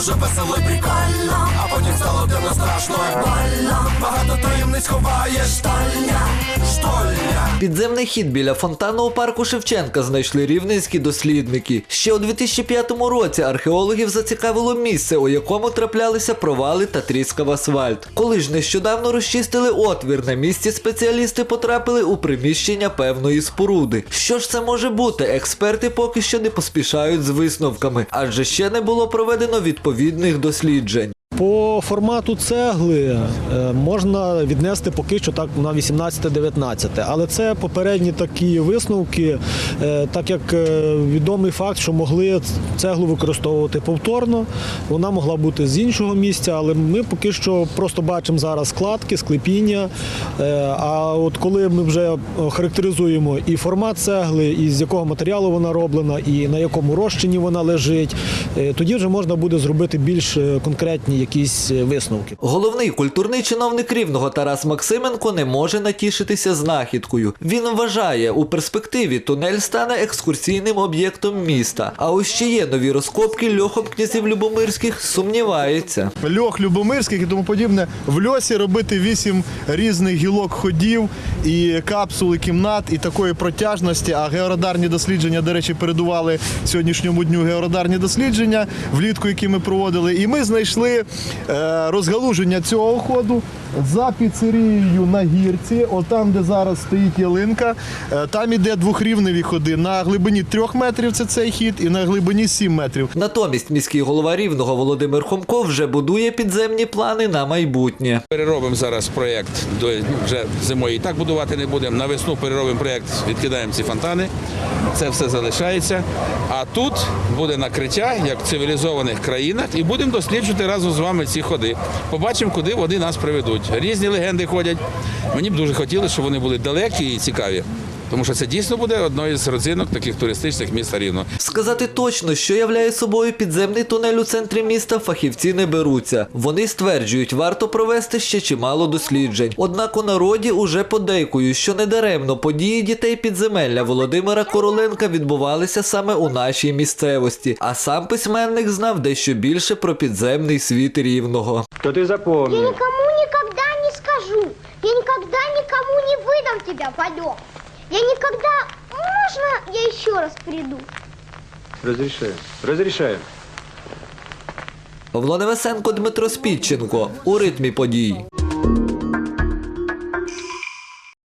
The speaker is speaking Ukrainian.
дуже весело і прикольно, а потім стало темно страшно і больно. Багато таємниць ховаєш Тольня Підземний хід біля фонтану парку Шевченка знайшли рівненські дослідники. Ще у 2005 році археологів зацікавило місце, у якому траплялися провали та тріскав асфальт. Коли ж нещодавно розчистили отвір на місці, спеціалісти потрапили у приміщення певної споруди. Що ж це може бути? Експерти поки що не поспішають з висновками, адже ще не було проведено відповідних досліджень. По формату цегли е, можна віднести поки що так на 18-19, але це попередні такі висновки, е, так як е, відомий факт, що могли цеглу використовувати повторно, вона могла бути з іншого місця, але ми поки що просто бачимо зараз складки, склепіння. А от коли ми вже характеризуємо і формат цегли, і з якого матеріалу вона роблена, і на якому розчині вона лежить, тоді вже можна буде зробити більш конкретні якісь е, висновки. Головний культурний чиновник рівного Тарас Максименко не може натішитися знахідкою. Він вважає, у перспективі тунель стане екскурсійним об'єктом міста. А ось ще є нові розкопки льохом князів Любомирських сумнівається. льох Любомирських і тому подібне. В льосі робити вісім різних гілок ходів і капсули кімнат і такої протяжності. А георадарні дослідження, до речі, передували сьогоднішньому дню георадарні дослідження влітку, які ми проводили. І ми знайшли розгалуження цього ходу за піцерією на гірці, отам, де зараз стоїть ялинка. Е, там іде двохрівневі ходи на глибині трьох метрів. Це цей хід, і на глибині сім метрів. Натомість міський голова рівного Володимир Хомко вже будує підземні плани на майбутнє. Переробимо зараз проєкт до вже зимою і так будувати не будемо. На весну переробимо проєкт, відкидаємо ці фонтани. Це все залишається. А тут буде накриття, як в цивілізованих країнах, і будемо досліджувати разом з вами ці ходи. Побачимо, куди вони нас приведуть. Різні легенди ходять. Мені б дуже хотілося, щоб вони були далекі і цікаві. Тому що це дійсно буде одною з родзинок таких туристичних міста Рівно. Сказати точно, що являє собою підземний тунель у центрі міста, фахівці не беруться. Вони стверджують, варто провести ще чимало досліджень. Однак у народі уже подейкують, що недаремно події дітей підземелля Володимира Короленка відбувалися саме у нашій місцевості. А сам письменник знав дещо більше про підземний світ рівного. То Я запомни. никому никогда не скажу. Я никогда никому не выдам тебя, Валек. Я никогда... Можно я еще раз приду? Разрешаю. Разрешаю. Павло Невесенко, Дмитро Спідченко у ритмі подій.